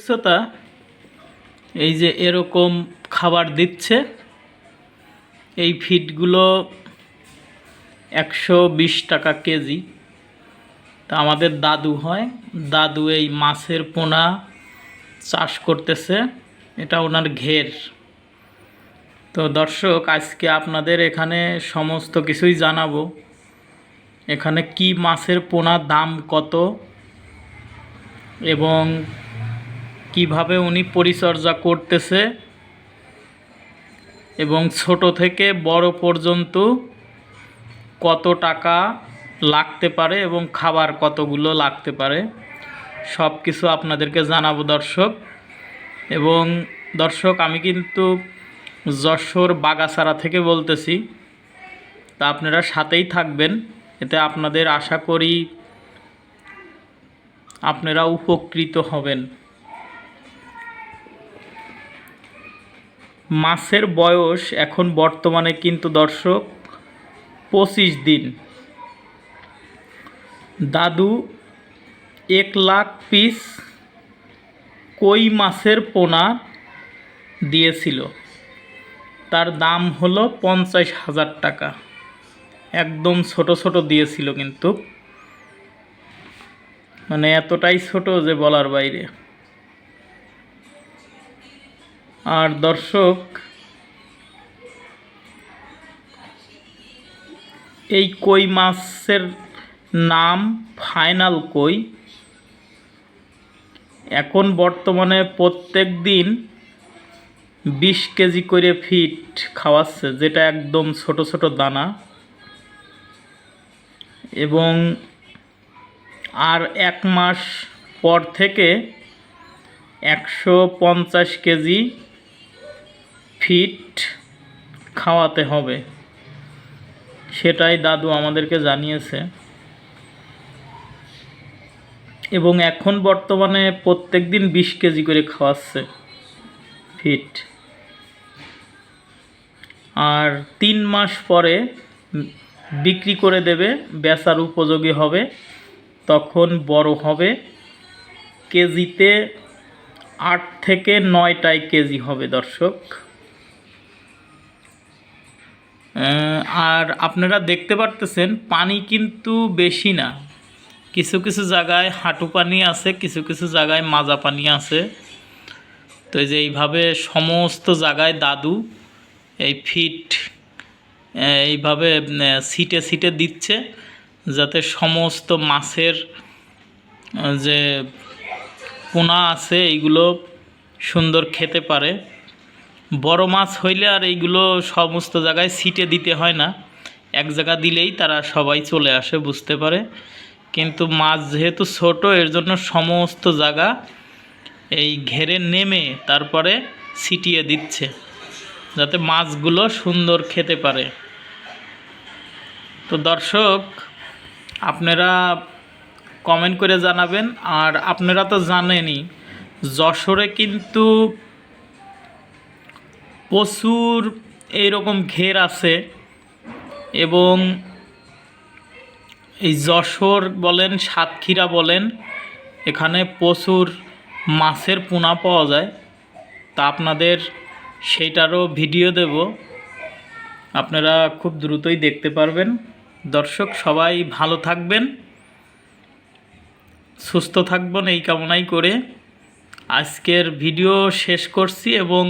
উচ্চতা এই যে এরকম খাবার দিচ্ছে, এই ফিডগুলো একশো বিশ টাকা কেজি। তা আমাদের দাদু হয়, দাদু এই মাছের পোনা চাষ করতেছে, এটা ওনার ঘের। তো দর্শক, আজকে আপনাদের এখানে সমস্ত কিছুই জানাব। এখানে কি মাছের পোনা দাম কত? এবং কীভাবে উনি পরিচর্যা করতেছে এবং ছোট থেকে বড় পর্যন্ত কত টাকা লাগতে পারে এবং খাবার কতগুলো লাগতে পারে, সব কিছু আপনাদেরকে জানাব দর্শক। এবং দর্শক, আমি কিন্তু যশোর বাগাসারা থেকে বলতেছি। তা আপনারা সাথেই থাকবেন, এতে আপনাদের আশা করি আপনারা উপকৃত হবেন। মাছের বয়স এখন বর্তমানে কিন্তু দর্শক পঁচিশ দিন। দাদু, এক লাখ পিস কই মাছের পোনা দিয়েছিল? তার দাম হলো পঞ্চাশ হাজার টাকা। একদম ছোট ছোট দিয়েছিল কিন্তু। মানে এতটাই ছোট যে বলার বাইরে। আর দর্শক, এই কই মাছের নাম ফাইনাল কই? এখন বর্তমানে প্রত্যেক দিন বিশ কেজি করে ফিট খাওয়াচ্ছে, যেটা একদম ছোট ছোট দানা। এবং আর এক মাস পর থেকে একশো পঞ্চাশ কেজি ফিট খাওয়াতে হবে। সেটাই দাদু আমাদেরকে জানিয়েছে। এবং এখন বর্তমানে প্রত্যেক দিন বিশ কেজি করে খাওয়াচ্ছে ফিট। আর তিন মাস পরে বিক্রি করে দেবে, বেচার উপযোগী হবে, তখন বড় হবে। কেজিতে আট থেকে নয়টায় কেজি হবে দর্শক। আর আপনারা দেখতে পারতেছেন, পানি কিন্তু বেশি না। কিছু কিছু জায়গায় হাঁটু পানি আছে, কিছু কিছু জায়গায় মাজা পানি আছে। তো এই যে এইভাবে সমস্ত জায়গায় দাদু এই ফিট এইভাবে সিটে সিটে দিচ্ছে যাতে সমস্ত মাছের যে পোনা আছে, এইগুলো সুন্দর খেতে পারে। বড় মাছ হইলে আর এইগুলো সমস্ত জায়গায় সিটে দিতে হয় না। এক জায়গা দিলেই তারা সবাই চলে আসে, বুঝতে পারে। কিন্তু মাছ যেহেতু ছোট, এর জন্য সমস্ত জায়গা এই ঘেরে নেমে তারপরে ছিটিয়ে দিচ্ছে, যাতে মাছগুলো সুন্দর খেতে পারে। তো দর্শক, আপনারা কমেন্ট করে জানাবেন। আর আপনারা তো জানেনই, যশোরে কিন্তু প্রচুর এইরকম ঘের আছে এবং এই যশোর বলেন, সাতক্ষীরা বলেন, এখানে প্রচুর মাছের পোনা পাওয়া যায়। তা আপনাদের সেইটারও ভিডিও দেব। আপনারা খুব দ্রুতই দেখতে পারবেন। দর্শক সবাই ভালো থাকবেন, সুস্থ থাকবেন এই কামনাই করে আজকের ভিডিও শেষ করছি এবং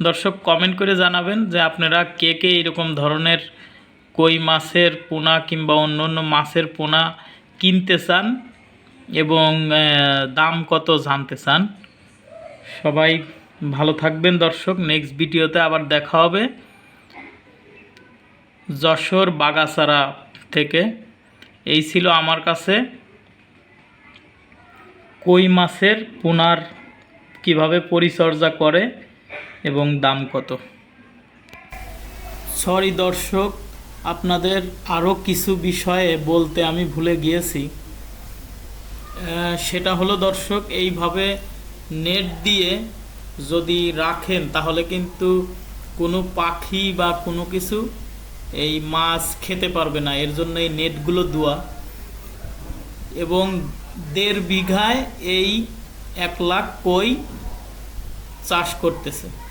দর্শক কমেন্ট করে জানাবেন যে আপনারা কে কে এরকম ধরনের কই মাছের পোনা কিংবা অন্য অন্য মাছের পোনা কিনতে চান এবং দাম কত জানতে চান, সবাই ভালো থাকবেন দর্শক। নেক্সট ভিডিওতে আবার দেখা হবে যশোর বাগাসারা থেকে। এই ছিল আমার কাছে কই মাছের পোনার কীভাবে পরিচর্যা করে এবং দাম কত? সরি দর্শক, আপনাদের আরও কিছু বিষয়ে বলতে আমি ভুলে গিয়েছি। সেটা হলো দর্শক, এইভাবে নেট দিয়ে যদি রাখেন, তাহলে কিন্তু কোনো পাখি বা কোনো কিছু এই মাছ খেতে পারবে না। এর জন্য এই নেটগুলো দেওয়া এবং দেড় বিঘায় এই এক লাখ কই চাষ করতেছে।